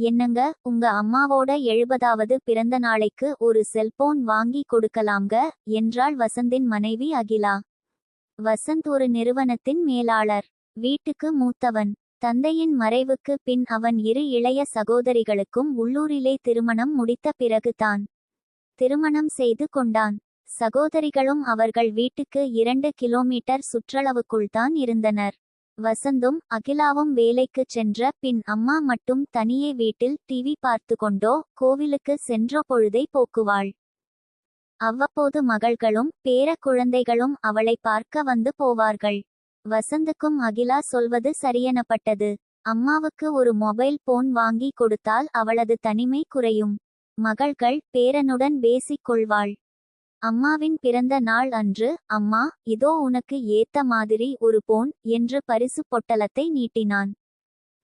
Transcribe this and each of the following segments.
என்னங்க உங்க அம்மாவோட எழுபதாவது பிறந்த நாளைக்கு ஒரு செல்போன் வாங்கி கொடுக்கலாம்க என்றாள் வசந்தின் மனைவி அகிலா. வசந்த் ஒரு நிறுவனத்தின் மேலாளர். வீட்டுக்கு மூத்தவன். தந்தையின் மறைவுக்கு பின் அவன் இரு இளைய சகோதரிகளுக்கும் உள்ளூரிலே திருமணம் முடித்த பிறகுதான் திருமணம் செய்து கொண்டான். சகோதரிகளும் அவர்கள் வீட்டுக்கு இரண்டு கிலோமீட்டர் சுற்றளவுக்குள்தான் இருந்தனர். வசந்தும் அகிலாவும் வேலைக்குச் சென்ற பின் அம்மா மட்டும் தனியே வீட்டில் டிவி பார்த்து கொண்டோ கோவிலுக்கு சென்ற பொழுதை போக்குவாள். அவ்வப்போது மகள்களும் பேர குழந்தைகளும் அவளை பார்க்க வந்து போவார்கள். வசந்துக்கும் அகிலா சொல்வது சரியெனப்பட்டது. அம்மாவுக்கு ஒரு மொபைல் போன் வாங்கி கொடுத்தால் அவளது தனிமை குறையும். மகள்கள் பேரனுடன் பேசிக் கொள்வாள். அம்மாவின் பிறந்த நாள் அன்று அம்மா இதோ உனக்கு ஏத்த மாதிரி ஒரு போன் என்று பரிசு பொட்டலத்தை நீட்டினான்.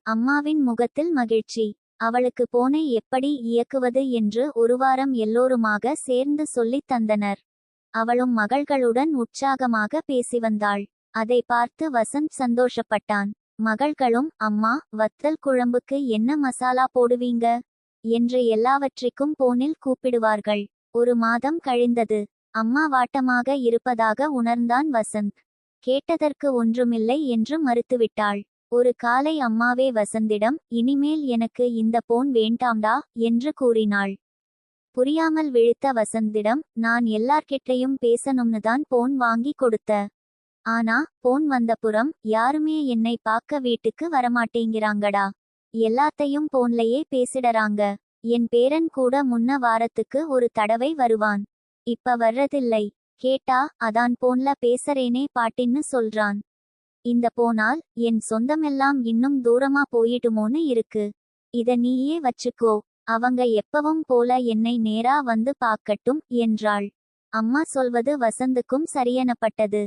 அம்மாவின் முகத்தில் மகிழ்ச்சி. அவளுக்கு போனை எப்படி இயக்குவது என்று ஒரு வாரம் எல்லோருமாக சேர்ந்து சொல்லித் தந்தனர். அவளும் மகள்களுடன் உற்சாகமாக பேசி வந்தாள். அதை பார்த்து வசந்த் சந்தோஷப்பட்டான். மகள்களும் அம்மா வத்தல் குழம்புக்கு என்ன மசாலா போடுவீங்க? என்று எல்லாவற்றிற்கும் போனில் கூப்பிடுவார்கள். ஒரு மாதம் கழிந்தது. அம்மா வாட்டமாக இருப்பதாக உணர்ந்தான் வசந்த். கேட்டதற்கு ஒன்றுமில்லை என்று மறுத்துவிட்டாள். ஒரு காலை அம்மாவே வசந்திடம் இனிமேல் எனக்கு இந்த போன் வேண்டாம்டா என்று கூறினாள். புரியாமல் விழித்த வசந்திடம் நான் எல்லார்கிட்டையும் பேசணும்னு தான் போன் வாங்கி கொடுத்த. ஆனா போன் வந்தப்புறம் யாருமே என்னை பார்க்க வீட்டுக்கு வரமாட்டேங்கிறாங்கடா. எல்லாத்தையும் போன்லயே பேசிடறாங்க. என் பேரன் கூட முன்ன வாரத்துக்கு ஒரு தடவை வருவான். இப்ப வர்றதில்லை. கேட்டா அதான் போன்ல பேசறேனே பாட்டின்னு சொல்றான். இந்த போனால் என் சொந்தமெல்லாம் இன்னும் தூரமா போயிடுமோன்னு இருக்கு. இத நீயே வச்சுக்கோ. அவங்க எப்பவும் போல என்னை நேரா வந்து பாக்கட்டும் என்றாள். அம்மா சொல்வது வசந்துக்கும் சரியெனப்பட்டது.